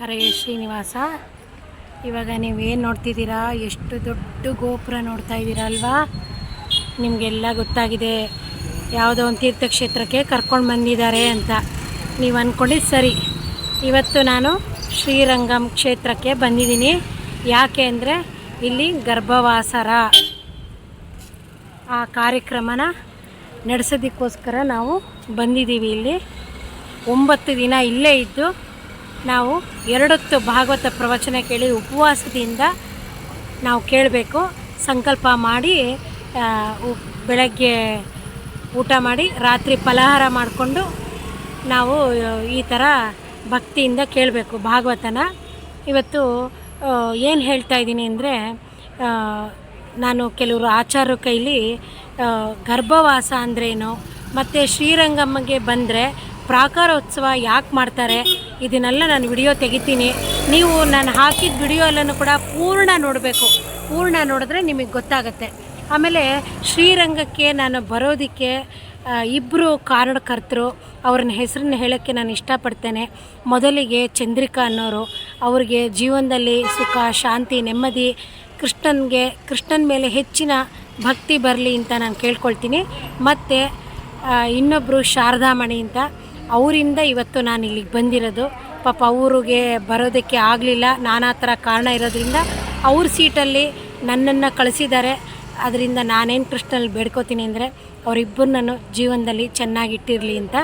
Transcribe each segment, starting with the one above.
ಹರೇ ಶ್ರೀನಿವಾಸ, ಇವಾಗ ನೀವೇನು ನೋಡ್ತಿದ್ದೀರಾ? ಎಷ್ಟು ದೊಡ್ಡ ಗೋಪುರ ನೋಡ್ತಾ ಇದ್ದೀರಾ ಅಲ್ವಾ? ನಿಮಗೆಲ್ಲ ಗೊತ್ತಾಗಿದೆ. ಯಾವುದೋ ಒಂದು ತೀರ್ಥಕ್ಷೇತ್ರಕ್ಕೆ ಕರ್ಕೊಂಡು ಬಂದಿದ್ದಾರೆ ಅಂತ. ನೀವು ಅಂದ್ಕೊಂಡಿದ್ದು ಸರಿ. ಇವತ್ತು ನಾನು ಶ್ರೀರಂಗಂ ಕ್ಷೇತ್ರಕ್ಕೆ ಬಂದಿದ್ದೀನಿ. ಯಾಕೆ ಅಂದರೆ ಇಲ್ಲಿ ಗರ್ಭವಾಸರ ಆ ಕಾರ್ಯಕ್ರಮನ ನಡೆಸೋದಕ್ಕೋಸ್ಕರ ನಾವು ಬಂದಿದ್ದೀವಿ ಇಲ್ಲಿ. ಒಂಬತ್ತು ದಿನ ಇಲ್ಲೇ ಇದ್ದು ನಾವು ಎರಡೊತ್ತು ಭಾಗವತ ಪ್ರವಚನ ಕೇಳಿ ಉಪವಾಸದಿಂದ ನಾವು ಕೇಳಬೇಕು. ಸಂಕಲ್ಪ ಮಾಡಿ ಬೆಳಗ್ಗೆ ಊಟ ಮಾಡಿ, ರಾತ್ರಿ ಫಲಹಾರ ಮಾಡಿಕೊಂಡು ನಾವು ಈ ಥರ ಭಕ್ತಿಯಿಂದ ಕೇಳಬೇಕು ಭಾಗವತನ. ಇವತ್ತು ಏನು ಹೇಳ್ತಾ ಇದ್ದೀನಿ ಅಂದರೆ ನಾನು ಕೆಲವರು ಆಚಾರ್ಯ ಕೈಲಿ ಗರ್ಭವಾಸ ಅಂದ್ರೇನು, ಮತ್ತು ಶ್ರೀರಂಗಮ್ಮಗೆ ಬಂದರೆ ಪ್ರಾಕಾರೋತ್ಸವ ಯಾಕೆ ಮಾಡ್ತಾರೆ ಇದನ್ನೆಲ್ಲ ನಾನು ವಿಡಿಯೋ ತೆಗಿತೀನಿ. ನೀವು ನಾನು ಹಾಕಿದ ವಿಡಿಯೋ ಎಲ್ಲನೂ ಕೂಡ ಪೂರ್ಣ ನೋಡಬೇಕು. ಪೂರ್ಣ ನೋಡಿದ್ರೆ ನಿಮಗೆ ಗೊತ್ತಾಗುತ್ತೆ. ಆಮೇಲೆ ಶ್ರೀರಂಗಕ್ಕೆ ನಾನು ಬರೋದಕ್ಕೆ ಇಬ್ಬರು ಕಾರಣಕರ್ತರು, ಅವ್ರನ್ನ ಹೆಸರನ್ನ ಹೇಳೋಕ್ಕೆ ನಾನು ಇಷ್ಟಪಡ್ತೇನೆ. ಮೊದಲಿಗೆ ಚಂದ್ರಿಕಾ ಅನ್ನೋರು, ಅವ್ರಿಗೆ ಜೀವನದಲ್ಲಿ ಸುಖ, ಶಾಂತಿ, ನೆಮ್ಮದಿ, ಕೃಷ್ಣನ್ಗೆ, ಕೃಷ್ಣನ ಮೇಲೆ ಹೆಚ್ಚಿನ ಭಕ್ತಿ ಬರಲಿ ಅಂತ ನಾನು ಕೇಳ್ಕೊಳ್ತೀನಿ. ಮತ್ತು ಇನ್ನೊಬ್ಬರು ಶಾರದಾಮಣಿ ಅಂತ. ಅವರಿಂದ ಇವತ್ತು ನಾನು ಇಲ್ಲಿಗೆ ಬಂದಿರೋದು. ಪಾಪ ಅವರಿಗೆ ಬರೋದಕ್ಕೆ ಆಗಲಿಲ್ಲ. ನಾನಾ ಥರ ಕಾರಣ ಇರೋದ್ರಿಂದ ಅವ್ರ ಸೀಟಲ್ಲಿ ನನ್ನನ್ನು ಕಳಿಸಿದ್ದಾರೆ. ಅದರಿಂದ ನಾನೇನು ಕೃಷ್ಣಲ್ಲಿ ಬೇಡ್ಕೋತೀನಿ ಅಂದರೆ ಅವರಿಬ್ಬರು ನಾನು ಜೀವನದಲ್ಲಿ ಚೆನ್ನಾಗಿಟ್ಟಿರಲಿ ಅಂತ.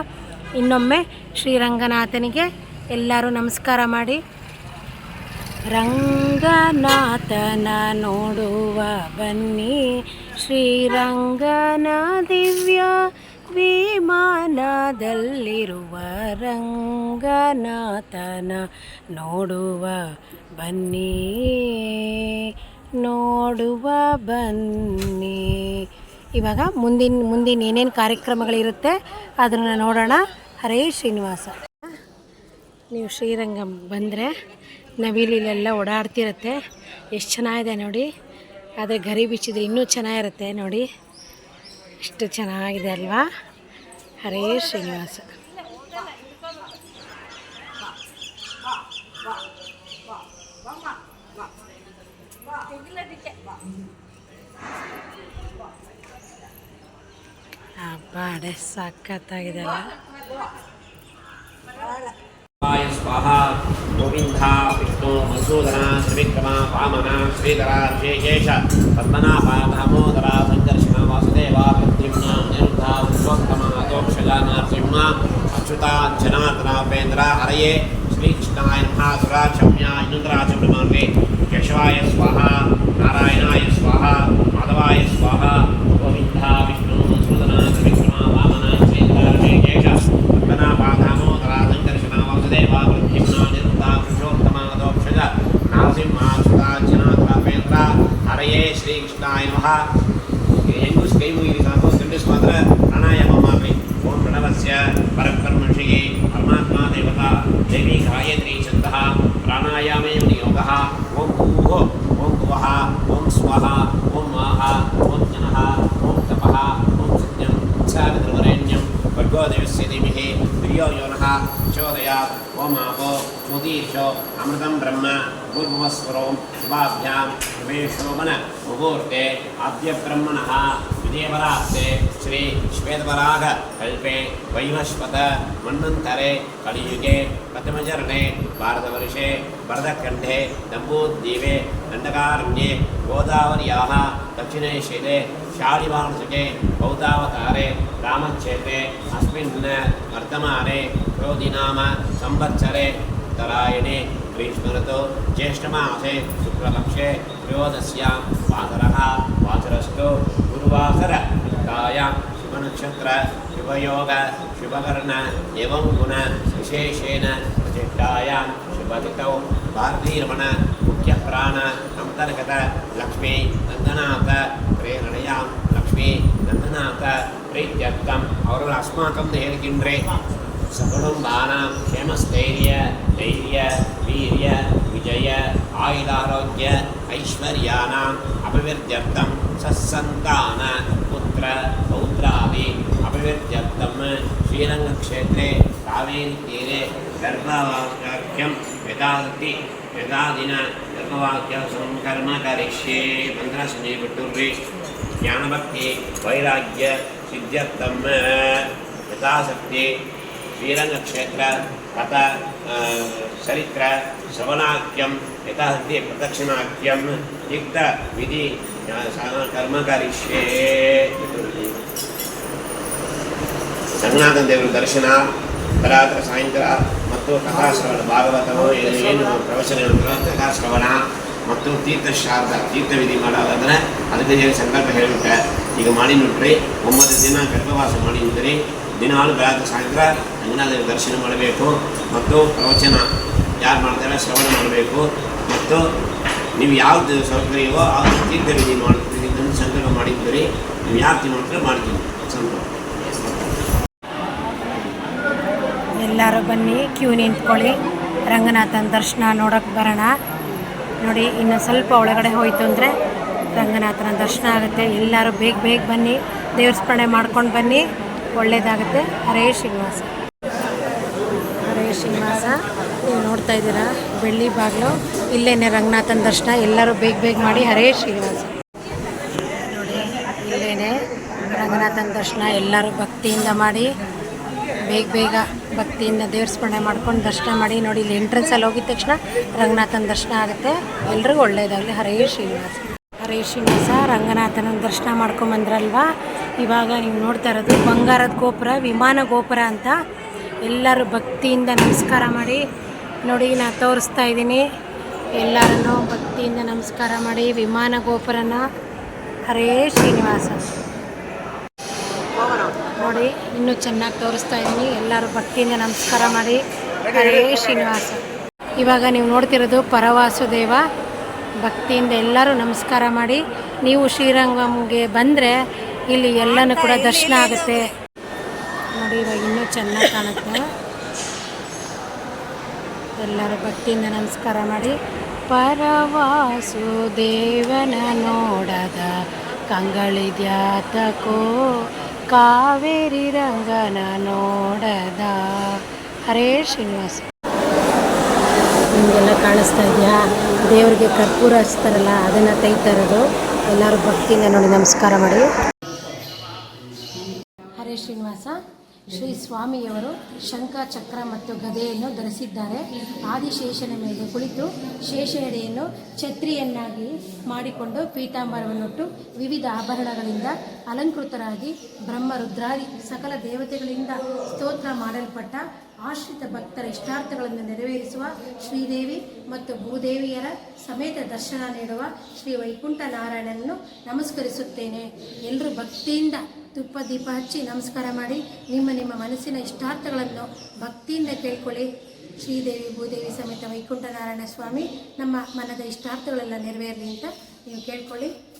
ಇನ್ನೊಮ್ಮೆ ಶ್ರೀರಂಗನಾಥನಿಗೆ ಎಲ್ಲರೂ ನಮಸ್ಕಾರ ಮಾಡಿ. ರಂಗನಾಥನ ನೋಡುವ ಬನ್ನಿ. ಶ್ರೀರಂಗನ ದಿವ್ಯ ವಿಮಾನದಲ್ಲಿರುವ ರಂಗನಾಥನ ನೋಡುವ, ಬನ್ನಿ ನೋಡುವ, ಬನ್ನಿ. ಇವಾಗ ಮುಂದಿನ ಮುಂದಿನ ಏನೇನು ಕಾರ್ಯಕ್ರಮಗಳಿರುತ್ತೆ ಅದನ್ನು ನೋಡೋಣ. ಹರೇ ಶ್ರೀನಿವಾಸ. ನೀವು ಶ್ರೀರಂಗಂ ಬಂದರೆ ನವಿಲಿಲೆಲ್ಲ ಓಡಾಡ್ತಿರುತ್ತೆ. ಎಷ್ಟು ಚೆನ್ನಾಗಿದೆ ನೋಡಿ. ಆದರೆ ಗರಿ ಬಿಚ್ಚಿದ್ರೆ ಇನ್ನೂ ಚೆನ್ನಾಗಿರುತ್ತೆ ನೋಡಿ. ಎಷ್ಟು ಚೆನ್ನಾಗಿದೆ ಅಲ್ವಾ? ಹರೇ ಶ್ರೀನಿವಾಸ. ಬಾಡೆ ಸಖತ್ತಾಗಿದೆ ಅಲ್ಲ वाय గోవిందా విష్ణు మధుసూదన త్రివిక్రమ వామన శ్రీధర శ్రీకేశ పద్మనాభ దామోదర సంకర్షణ వాసుదేవ ప్రద్యుమ్న నిరుద్ధ పురుషోత్తమ అదోక్షజ నరసింహ అచ్యుత జనార్దన ఉపేంద్ర హరయే శ్రీకృష్ణాయ సురాచమ్య ఇంద్రాచ బ్రహ్మాండే యశవాయ స్వాహ నారాయణాయ స్వాహ మాధవాయ స్వాహ గోవిందా విష్ణు మధుసూదన త్రివిక్రమ தேவி காயத்ரி சந்தா பிராணாயாமே யோகா ஓம் பூஹோ ஓம் குவஹா ஓம் ஸ்வஹா ஓம் மாஹா ஓம் ஜனஹா ஓம் தபஹா ஓம் சத்யம் சாவித்ரவரேண்யம் வர்கோதேவஸ்ய தேமிஹே பிரியோ யோனஹா சோதயா ஓமாவோ சுதீர்ஷோ அமிர்தம் பிரம்ம பூர்வஸ்வரோம் சுபாபியாம் பிரவேஷோமன முகூர்த்தே அத்திய பிரம்மணஹா தேவராத்தே ஸ்ரீ ஸ்வேதவராக கல்பே வைவஸ்வத மன்வந்தரே கலியுகே பத்மஜரணே பாரதவருஷே பரதக்கண்டே தம்பூத்வீபே தண்டகாரண்யே கோதாவரியாக दक्षिणेशेदे शालिवाणसुके बौद्धावतारे रामक्षेत्रे अस्मिन् वर्तमाने क्रोधिनाम संवत्सरे उत्तरायणे ग्रीष्मऋतौ ज्येष्ठमासे शुक्लपक्षे त्रयोदश्यां वासरः वासरस्तु गुरुवासर गाय शिवनक्षत्र शिवयोग शिवकर्ण एवं गुण विशेषेण प्रचेष्टायां शिवतिथौ भारतीरमण मुख्यप्राण अन्तर्गत लक्ष्मी नन्दनाथ प्रेरणयां लक्ष्मी नन्दनाथ प्रीत्यर्थम् அவர்கள் அஸ்மாக்கம் நேர்கின்றே சகுடும்பானாம் கேமஸ்தைரிய தைரிய வீரிய விஜய ஆயுதாரோக்கிய ஐஸ்வர்யானாம் அபிவிருத்தியர்த்தம் சசந்தான புத்திர பௌத்ராதி அபிவிருத்தியர்த்தம் ஸ்ரீரங்கக்ஷேத்ரே காவேரி தீரே தர்மவாக்கியம் வேதாதி வேதாதின தர்மவாக்கியம் கர்ம கரிஷ்யே மந்திர சஞ்சயப்பட்டுள்ளே ஞானபக்தி வைராக்கிய சித்தியர்த்தம் யதாசக்தி ஸ்ரீரங்கக்ஷேத்திர ಯಥಾಸಕ್ತಿ ಶ್ರೀರಂಗಕ್ಷೇತ್ರ ಕಥ ಆ, ಚರಿತ್ರ ಶ್ರವಣಾಖ್ಯಂ ಯಥಾಸಕ್ತಿ ಪ್ರದಕ್ಷಿಣಾಖ್ಯಂ ಯುಕ್ತ ವಿಧಿ ಆ, ಸ- ಕರ್ಮ ಕರಿಷ್ಯೆ ರಂಗನಾಥನ ದೇವರ ದರ್ಶನ ತರಾತ್ರ ಸಾಯಂಕಾಲ ಮತ್ತು ಕಥಾಶ್ರವಣ ಭಾಗವತವು ಏನು ಏನು ಪ್ರವಚನ ಇರುತ್ತೋ ಕಥಾಶ್ರವಣ ಮತ್ತು ತೀರ್ಥಶಾರ್ದ ತೀರ್ಥವಿಧಿ ಮಾಡೋದಾದ್ರೆ ಅದಕ್ಕೆ ಹೇಳಿ ಸಂಕಲ್ಪ ಹೇಳಿಬಿಟ್ಟೆ ಈಗ ಮಾಡಿ ನೋಡ್ರಿ ಒಂಬತ್ತು ದಿನ ಗರ್ಭವಾಸ ಮಾಡಿ ನಿಂತ್ರಿ ದಿನಾಲು ಬೆಳಗ್ಗೆ ಸಾಯಂಕಾಲ ರಂಗನಾಥ ದರ್ಶನ ಮಾಡಬೇಕು ಮತ್ತು ಪ್ರವಚನ ಯಾರು ಮಾಡ್ತಾರೆ ಶ್ರವಣ ಮಾಡಬೇಕು. ಮತ್ತು ನೀವು ಯಾವ್ದು ಸೌಕರ್ಯವೋ ಆ ತೀರ್ಥವಿಧಿ ಮಾಡ್ತೀರಿ ಅಂತ ಸಂಕಲ್ಪ ಮಾಡಿದ್ದೀರಿ. ನೀವು ಯಾವ ತಿ ಮಾಡ್ತೀರೋ ಮಾಡ್ತೀನಿ. ಸಂಕಲ್ಪ ಎಲ್ಲರೂ ಬನ್ನಿ, ಕ್ಯೂ ನಿಂತ್ಕೊಳ್ಳಿ. ರಂಗನಾಥನ ದರ್ಶನ ನೋಡೋಕೆ ಬರೋಣ. ನೋಡಿ, ಇನ್ನು ಸ್ವಲ್ಪ ಒಳಗಡೆ ಹೋಯ್ತು ಅಂದರೆ ರಂಗನಾಥನ ದರ್ಶನ ಆಗುತ್ತೆ. ಎಲ್ಲರೂ ಬೇಗ ಬೇಗ ಬನ್ನಿ ಸ್ಮರಣೆ ಮಾಡ್ಕೊಂಡು ಬನ್ನಿ. ಒಳ್ಳೆಯದಾಗುತ್ತೆ ಹರೇ ಶ್ರೀನಿವಾಸ. ಹರೇ ಶ್ರೀನಿವಾಸ. ನೀವು ನೋಡ್ತಾ ಇದ್ದೀರಾ? ಬೆಳ್ಳಿ ಬಾಗಿಲು. ಇಲ್ಲೇನೆ ರಂಗನಾಥನ ದರ್ಶನ. ಎಲ್ಲರೂ ಬೇಗ ಬೇಗ ಮಾಡಿ ಹರೇ ಶ್ರೀನಿವಾಸ. ನೋಡಿ, ಇಲ್ಲೇನೆ ರಂಗನಾಥನ ದರ್ಶನ. ಎಲ್ಲರೂ ಭಕ್ತಿಯಿಂದ ಮಾಡಿ, ಬೇಗ ಬೇಗ ಭಕ್ತಿಯಿಂದ ದೇವ್ರ ಸ್ಮರಣೆ ಮಾಡ್ಕೊಂಡು ದರ್ಶನ ಮಾಡಿ. ನೋಡಿ, ಇಲ್ಲಿ ಎಂಟ್ರೆನ್ಸಲ್ಲಿ ಹೋಗಿದ ತಕ್ಷಣ ರಂಗನಾಥನ ದರ್ಶನ ಆಗುತ್ತೆ. ಎಲ್ರಿಗೂ ಒಳ್ಳೆಯದಾಗಲಿ ಹರೇ ಶ್ರೀನಿವಾಸ. ಹರೇ ಶ್ರೀನಿವಾಸ. ರಂಗನಾಥನ ದರ್ಶನ ಮಾಡ್ಕೊಂಬಂದ್ರಲ್ವಾ ಇವಾಗ ನೀವು ನೋಡ್ತಾ ಇರೋದು ಬಂಗಾರದ ಗೋಪುರ, ವಿಮಾನ ಗೋಪುರ ಅಂತ ಎಲ್ಲರೂ ಭಕ್ತಿಯಿಂದ ನಮಸ್ಕಾರ ಮಾಡಿ, ನೋಡಿ ನಾನು ತೋರಿಸ್ತಾ ಇದ್ದೀನಿ. ಎಲ್ಲರನ್ನು ಭಕ್ತಿಯಿಂದ ನಮಸ್ಕಾರ ಮಾಡಿ, ವಿಮಾನ ಗೋಪುರನ ಹರೇ ಶ್ರೀನಿವಾಸ. ನೋಡಿ, ಇನ್ನೂ ಚೆನ್ನಾಗಿ ತೋರಿಸ್ತಾ ಇದ್ದೀನಿ. ಎಲ್ಲರೂ ಭಕ್ತಿಯಿಂದ ನಮಸ್ಕಾರ ಮಾಡಿ, ಹರೇ ಶ್ರೀನಿವಾಸ. ಇವಾಗ ನೀವು ನೋಡ್ತಿರೋದು ಪರವಾಸುದೇವ ಭಕ್ತಿಯಿಂದ ಎಲ್ಲರೂ ನಮಸ್ಕಾರ ಮಾಡಿ, ನೀವು ಶ್ರೀರಂಗಮ್ಗೆ ಬಂದರೆ ಇಲ್ಲಿ ಎಲ್ಲನೂ ಕೂಡ ದರ್ಶನ ಆಗುತ್ತೆ. ನೋಡಿ, ಇವಾಗ ಇನ್ನೂ ಚೆನ್ನಾಗಿ ಕಾಣುತ್ತೆ. ಎಲ್ಲರೂ ಭಕ್ತಿಯಿಂದ ನಮಸ್ಕಾರ ಮಾಡಿ. ಪರವಾಸು ದೇವನ ನೋಡದ ಕಂಗಳಿದ್ಯಾತಕೋ, ಕಾವೇರಿ ರಂಗನ ನೋಡದ. ಹರೇ ಶ್ರೀನಿವಾಸ. ನಿಮಗೆಲ್ಲ ಕಾಣಿಸ್ತಾ ಇದೆಯಾ? ದೇವರಿಗೆ ಕರ್ಪೂರ ಹಚ್ತಾರಲ್ಲ, ಅದನ್ನು ತೆಗಿತಾ ಇರೋದು. ಎಲ್ಲರೂ ಭಕ್ತಿಯಿಂದ ನೋಡಿ ನಮಸ್ಕಾರ ಮಾಡಿ. ಹರೇ ಶ್ರೀನಿವಾಸ, ಶ್ರೀ ಸ್ವಾಮಿಯವರು ಶಂಖ, ಚಕ್ರ ಮತ್ತು ಗದೆಯನ್ನು ಧರಿಸಿದ್ದಾರೆ. ಆದಿಶೇಷನ ಮೇಲೆ ಕುಳಿತು ಶೇಷೆಡೆಯನ್ನು ಛತ್ರಿಯನ್ನಾಗಿ ಮಾಡಿಕೊಂಡು ಪೀತಾಂಬರವನ್ನುಟ್ಟು ವಿವಿಧ ಆಭರಣಗಳಿಂದ ಅಲಂಕೃತರಾಗಿ ಬ್ರಹ್ಮ ರುದ್ರಾದಿ ಸಕಲ ದೇವತೆಗಳಿಂದ ಸ್ತೋತ್ರ ಮಾಡಲ್ಪಟ್ಟ ಆಶ್ರಿತ ಭಕ್ತರ ಇಷ್ಟಾರ್ಥಗಳನ್ನು ನೆರವೇರಿಸುವ ಶ್ರೀದೇವಿ ಮತ್ತು ಭೂದೇವಿಯರ ಸಮೇತ ದರ್ಶನ ನೀಡುವ ಶ್ರೀ ವೈಕುಂಠ ನಾರಾಯಣನನ್ನು ನಮಸ್ಕರಿಸುತ್ತೇನೆ. ಎಲ್ಲರೂ ಭಕ್ತಿಯಿಂದ ತುಪ್ಪ ದೀಪ ಹಚ್ಚಿ ನಮಸ್ಕಾರ ಮಾಡಿ ನಿಮ್ಮ ನಿಮ್ಮ ಮನಸ್ಸಿನ ಇಷ್ಟಾರ್ಥಗಳನ್ನು ಭಕ್ತಿಯಿಂದ ಕೇಳ್ಕೊಳ್ಳಿ. ಶ್ರೀದೇವಿ ಭೂದೇವಿ ಸಮೇತ ವೈಕುಂಠ ನಾರಾಯಣ ಸ್ವಾಮಿ, ನಮ್ಮ ಮನದ ಇಷ್ಟಾರ್ಥಗಳೆಲ್ಲ ನೆರವೇರಲಿ ಅಂತ ನೀವು ಕೇಳ್ಕೊಳ್ಳಿ.